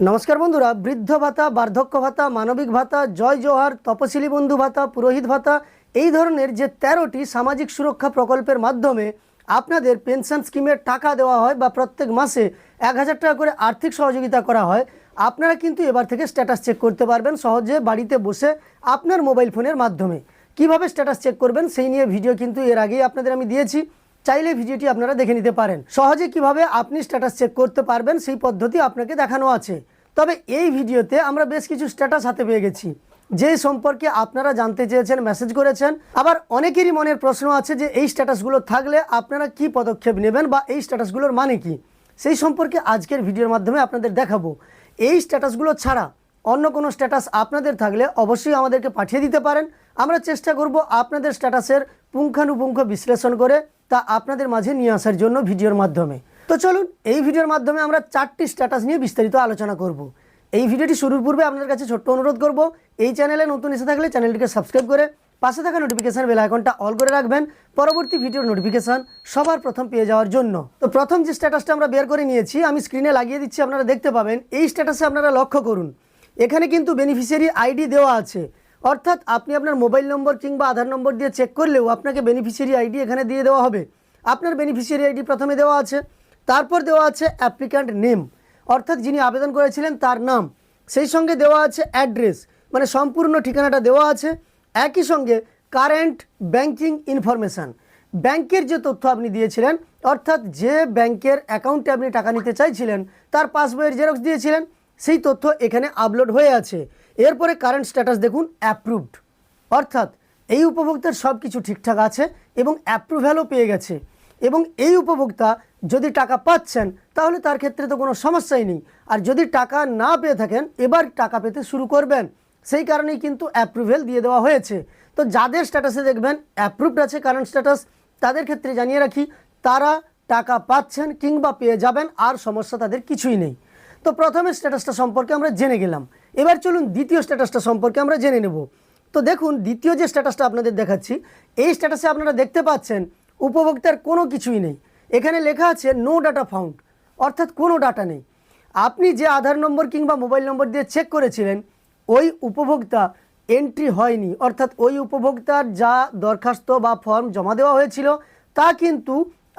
নমস্কার বন্ধুরা, বৃদ্ধ ভাতা, বার্ধক্য ভাতা, মানবিক ভাতা, জয় জোহার, তপশিলি বন্ধু ভাতা, পুরোহিত ভাতা, এই ধরনের যে তেরোটি সামাজিক সুরক্ষা প্রকল্পের মাধ্যমে আপনাদের পেনশন স্কিমের টাকা দেওয়া হয় বা প্রত্যেক মাসে এক হাজার টাকা করে আর্থিক সহযোগিতা করা হয়, আপনারা কিন্তু এবার থেকে স্ট্যাটাস চেক করতে পারবেন সহজে বাড়িতে বসে আপনার মোবাইল ফোনের মাধ্যমে। কীভাবে স্ট্যাটাস চেক করবেন সেই নিয়ে ভিডিও কিন্তু এর আগেই আপনাদের আমি দিয়েছি। চাইলে ভিডিওটি আপনারা দেখে নিতে পারেন। সহজে কীভাবে আপনি স্ট্যাটাস চেক করতে পারবেন সেই পদ্ধতি আপনাকে দেখানো আছে। তবে এই ভিডিওতে আমরা বেশ কিছু স্ট্যাটাস হাতে পেয়ে গেছি। যে সম্পর্কে আপনারা জানতে চেয়েছেন মেসেজ করেছেন, আবার অনেকেরই মনের প্রশ্ন আছে যে এই স্ট্যাটাসগুলো থাকলে আপনারা কি পদক্ষেপ নেবেন বা এই স্ট্যাটাসগুলোর মানে কি? সেই সম্পর্কে আজকের ভিডিওর মাধ্যমে আপনাদের দেখাবো। এই স্ট্যাটাসগুলো ছাড়া অন্য কোনো স্ট্যাটাস আপনাদের থাকলে অবশ্যই আমাদেরকে পাঠিয়ে দিতে পারেন। আমরা চেষ্টা করব আপনাদের স্ট্যাটাসের পুঙ্খানুপুঙ্খ বিশ্লেষণ করে তা আপনাদের মাঝে নিয়ে আসার জন্য ভিডিওর মাধ্যমে। তো চলুন, এই ভিডিওর মাধ্যমে আমরা চারটি স্ট্যাটাস নিয়ে বিস্তারিত আলোচনা করব। এই ভিডিওটি শুরুর পূর্বে আপনাদের কাছে ছোট্ট অনুরোধ করব, এই চ্যানেলে নতুন এসে থাকলে চ্যানেলটিকে সাবস্ক্রাইব করে পাশে থাকা নোটিফিকেশান বেল আইকনটা অল করে রাখবেন। পরবর্তী ভিডিওর নোটিফিকেশান সবার প্রথম পেয়ে যাওয়ার জন্য। তো প্রথম যে স্ট্যাটাসটা আমরা বের করে নিয়েছি, আমি স্ক্রিনে লাগিয়ে দিচ্ছি, আপনারা দেখতে পাবেন। এই স্ট্যাটাসে আপনারা লক্ষ্য করুন, এখানে কিন্তু বেনিফিশিয়ারি আইডি দেওয়া আছে। অর্থাৎ আপনি আপনার মোবাইল নম্বর কিংবা আধার নম্বর দিয়ে চেক করলেও আপনাকে বেনিফিশিয়ারি আইডি এখানে দিয়ে দেওয়া হবে। আপনার বেনিফিশিয়ারি আইডি প্রথমে দেওয়া আছে, তারপর দেওয়া আছে অ্যাপ্লিক্যান্ট নেম অর্থাৎ যিনি আবেদন করেছিলেন তার নাম। সেই সঙ্গে দেওয়া আছে অ্যাড্রেস মানে সম্পূর্ণ ঠিকানাটা দেওয়া আছে। একই সঙ্গে কারেন্ট ব্যাংকিং ইনফরমেশান ব্যাংকের যে তথ্য আপনি দিয়েছিলেন, অর্থাৎ যে ব্যাংকের অ্যাকাউন্টে আপনি টাকা নিতে চাইছিলেন, তার পাসবইয়ের জেরক্স দিয়েছিলেন, সেই তথ্য এখানে আপলোড হয়ে আছে। এরপরে কারেন্ট স্ট্যাটাস দেখুন অ্যাপ্রুভড অর্থাৎ এই উপভোক্তার সব কিছু ঠিকঠাক আছে এবং অ্যাপ্রুভ্যালও পেয়ে গেছে। এবং এই উপভোক্তা যদি টাকা পাচ্ছেন, তাহলে তার ক্ষেত্রে তো কোনো সমস্যাই নেই। আর যদি টাকা না পেয়ে থাকেন, এবার টাকা পেতে শুরু করবেন। সেই কারণেই কিন্তু অ্যাপ্রুভেল দিয়ে দেওয়া হয়েছে। তো যাদের স্ট্যাটাসে দেখবেন অ্যাপ্রুভড আছে কারেন্ট স্ট্যাটাস তাদের ক্ষেত্রে জানিয়ে রাখি, তারা টাকা পাচ্ছেন কিংবা পেয়ে যাবেন, আর সমস্যা তাদের কিছুই নেই। তো প্রথমে স্ট্যাটাসটা সম্পর্কে আমরা জেনে গেলাম। এবার চলুন দ্বিতীয় স্ট্যাটাসটা সম্পর্কে আমরা জেনে নেব। তো দেখুন, দ্বিতীয় যে স্ট্যাটাসটা আপনাদের দেখাচ্ছি, এই স্ট্যাটাসে আপনারা দেখতে পাচ্ছেন, উপভোক্তার কোনো কিছুই নেই। এখানে লেখা আছে নো ডাটা ফাউন্ড অর্থাৎ কোনো ডাটা নেই। আপনি যে আধার নম্বর কিংবা মোবাইল নম্বর দিয়ে চেক করেছিলেন, ওই উপভোক্তা এন্ট্রি হয়নি। অর্থাৎ ওই উপভোক্তার যা দরখাস্ত বা ফর্ম জমা দেওয়া হয়েছিল, তা কিন্তু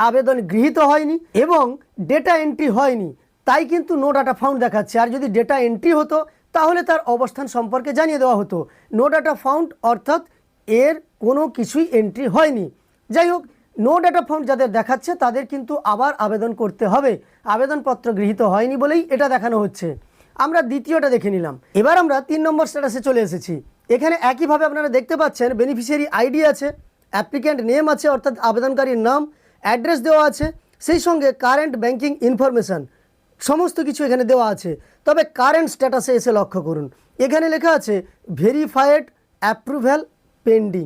আবেদন গৃহীত হয়নি এবং ডেটা এন্ট্রি হয়নি। তাই কিন্তু নো ডাটা ফাউন্ড দেখাচ্ছে। আর যদি ডেটা এন্ট্রি হতো তাহলে তার অবস্থান সম্পর্কে জানিয়ে দেওয়া হতো। নো ডাটা ফাউন্ড অর্থাৎ এর কোনো কিছুই এন্ট্রি হয়নি। যাই হোক নো ডাটা ফাউন্ড যাদের দেখাচ্ছে, তাদের কিন্তু আবার আবেদন করতে হবে। আবেদনপত্র গৃহীত হয়নি বলেই এটা দেখানো হচ্ছে। আমরা দ্বিতীয়টা দেখে নিলাম। এবার আমরা তিন নম্বর স্ট্যাটাসে চলে এসেছি। এখানে একইভাবে আপনারা দেখতে পাচ্ছেন বেনিফিশিয়ারি আইডি আছে অ্যাপ্লিক্যান্ট নেম আছে, অর্থাৎ আবেদনকারীর নাম অ্যাড্রেস দেওয়া আছে, সেই সঙ্গে কারেন্ট ব্যাংকিং ইনফরমেশান সমস্ত কিছু এখানে দেওয়া আছে। তবে কারেন্ট স্ট্যাটাসে এসে লক্ষ্য করুন। এখানে লেখা আছে ভেরিফাইড অ্যাপ্রুভ্যাল পেন্ডিং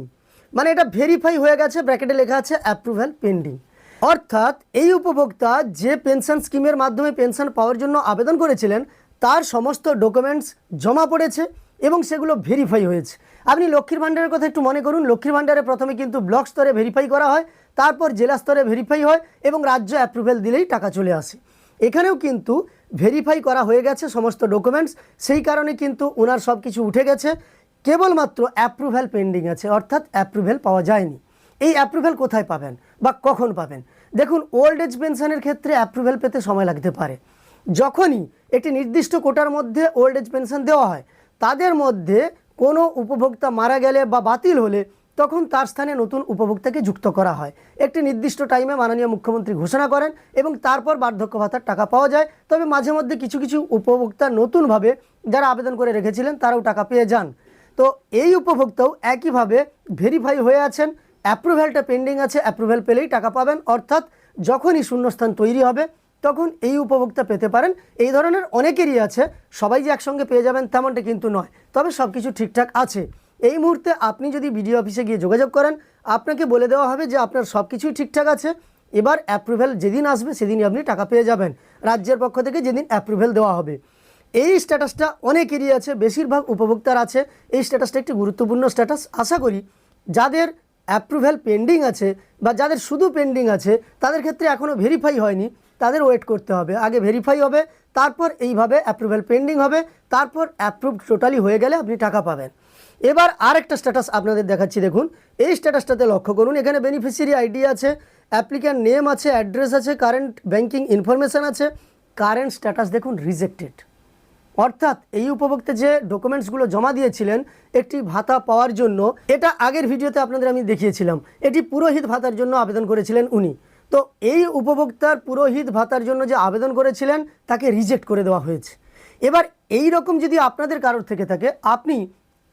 মানে এটা ভেরিফাই হয়ে গেছে ব্র্যাকেটে লেখা আছে অ্যাপ্রুভ্যাল পেন্ডিং অর্থাৎ এই উপভোক্তা যে পেনশন স্কিমের মাধ্যমে পেনশন পাওয়ার জন্য আবেদন করেছিলেন, তার সমস্ত ডকুমেন্টস জমা পড়েছে এবং সেগুলো ভেরিফাই হয়েছে। আপনি লক্ষ্মীর ভাণ্ডারের কথা একটু মনে করুন। লক্ষ্মীর ভাণ্ডারে প্রথমে কিন্তু ব্লক স্তরে ভেরিফাই করা হয়, তারপর জেলা স্তরে ভেরিফাই হয় এবং রাজ্য অ্যাপ্রুভেল দিলেই টাকা চলে আসে। এখানেও কিন্তু ভেরিফাই করা হয়ে গেছে সমস্ত ডকুমেন্টস সেই কারণে কিন্তু ওনার সব কিছু উঠে গেছে। কেবলমাত্র অ্যাপ্রুভ্যাল পেন্ডিং আছে, অর্থাৎ অ্যাপ্রুভেল পাওয়া যায়নি। এই অ্যাপ্রুভেল কোথায় পাবেন বা কখন পাবেন? দেখুন ওল্ড এজ পেনশনের ক্ষেত্রে অ্যাপ্রুভেল পেতে সময় লাগতে পারে। যখনই একটি নির্দিষ্ট কোটার মধ্যে ওল্ড এজ পেনশন দেওয়া হয়, তাদের মধ্যে কোনো উপভোক্তা মারা গেলে বা বাতিল হলে তখন তার স্থানে নতুন উপভোক্তাকে যুক্ত করা হয়। একটি নির্দিষ্ট টাইমে মাননীয় মুখ্যমন্ত্রী ঘোষণা করেন এবং তারপর বার্ধক্য ভাতার টাকা পাওয়া যায়। তবে মাঝে মধ্যে কিছু কিছু উপভোক্তা নতুনভাবে যারা আবেদন করে রেখেছিলেন, তারাও টাকা পেয়ে যান। তো এই উপভোক্তাও একইভাবে ভেরিফাই হয়ে আছেন। অ্যাপ্রুভ্যালটা পেন্ডিং আছে অ্যাপ্রুভ্যাল পেলেই টাকা পাবেন। অর্থাৎ যখনই শূন্যস্থান তৈরি হবে, তখন এই উপভোক্তা পেতে পারেন। এই ধরনের অনেকেরই আছে, সবাই যে একসঙ্গে পেয়ে যাবেন তেমনটা কিন্তু নয়। তবে সব কিছু ঠিকঠাক আছে। এই মুহূর্তে আপনি যদি বিডিও অফিসে গিয়ে যোগাযোগ করেন, আপনাকে বলে দেওয়া হবে যে আপনার সব কিছুই ঠিকঠাক আছে। এবার অ্যাপ্রুভেল যেদিন আসবে, সেদিনই আপনি টাকা পেয়ে যাবেন। রাজ্যের পক্ষ থেকে যেদিন অ্যাপ্রুভেল দেওয়া হবে। এই স্ট্যাটাসটা অনেকেরই আছে, বেশিরভাগ উপভোক্তার আছে। এই স্ট্যাটাসটা একটি গুরুত্বপূর্ণ স্ট্যাটাস। আশা করি যাদের অ্যাপ্রুভেল পেন্ডিং আছে বা যাদের শুধু পেন্ডিং আছে, তাদের ক্ষেত্রে এখনও ভেরিফাই হয়নি। তাদের ওয়েট করতে হবে। আগে ভেরিফাই হবে তারপর এইভাবে অ্যাপ্রুভেল পেন্ডিং হবে, তারপর অ্যাপ্রুভ টোটালি হয়ে গেলে আপনি টাকা পাবেন। এবার আরেকটা স্ট্যাটাস আপনাদের দেখাচ্ছি, দেখুন। এই স্ট্যাটাসটাতে লক্ষ্য করুন, এখানে বেনিফিশিয়ারি আইডি আছে অ্যাপ্লিক্যান্ট নেম আছে অ্যাড্রেস আছে কারেন্ট ব্যাংকিং ইনফরমেশান আছে কারেন্ট স্ট্যাটাস দেখুন রিজেক্টেড অর্থাৎ এই উপভোক্তা যে ডকুমেন্টসগুলো জমা দিয়েছিলেন, একটি ভাতা পাওয়ার জন্য, এটা আগের ভিডিওতে আপনাদের আমি দেখিয়েছিলাম। এটি পুরোহিত ভাতার জন্য আবেদন করেছিলেন উনি। তো এই উপভোক্তার পুরোহিত ভাতার জন্য যে আবেদন করেছিলেন, তাকে রিজেক্ট করে দেওয়া হয়েছে। এবার এই রকম যদি আপনাদের কারোর থেকে থাকে, আপনি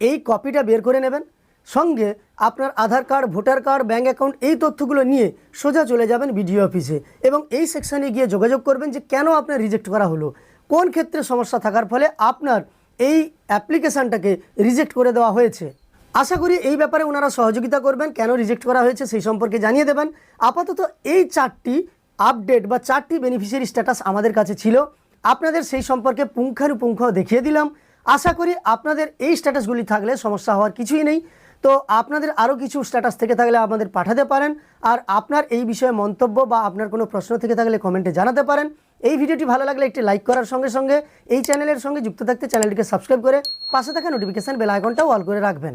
এই কপিটা বের করে নেবেন। সঙ্গে আপনার Aadhaar card, voter card bank account এই তথ্যগুলো নিয়ে সোজা চলে যাবেন বিডিও অফিসে এবং এই সেকশানে গিয়ে যোগাযোগ করবেন যে কেন আপনার রিজেক্ট করা হলো। কোন ক্ষেত্রে সমস্যা থাকার ফলে আপনার এই অ্যাপ্লিকেশানটাকে রিজেক্ট করে দেওয়া হয়েছে? আশা করি এই ব্যাপারে ওনারা সহযোগিতা করবেন, কেন রিজেক্ট করা হয়েছে সেই সম্পর্কে জানিয়ে দেবেন। আপাতত এই চারটি আপডেট বা চারটি বেনিফিশিয়ারি স্ট্যাটাস আমাদের কাছে ছিল। আপনাদের সেই সম্পর্কে পুঙ্খানুপুঙ্খ দেখিয়ে দিলাম। আশা করি আপনাদের এই স্ট্যাটাসগুলি থাকলে সমস্যা হওয়ার কিছুই নেই। তো আপনাদের আরও কিছু স্ট্যাটাস থেকে থাকলে আমাদের পাঠাতে পারেন। আর আপনার এই বিষয়ে মন্তব্য বা আপনার কোনো প্রশ্ন থেকে থাকলে কমেন্টে জানাতে পারেন। এই ভিডিওটি ভালো লাগলে একটি লাইক করার সঙ্গে সঙ্গে এই চ্যানেলের সঙ্গে যুক্ত থাকতে চ্যানেলটিকে সাবস্ক্রাইব করে পাশে থাকা নোটিফিকেশান বেল আইকনটাও অল করে রাখবেন।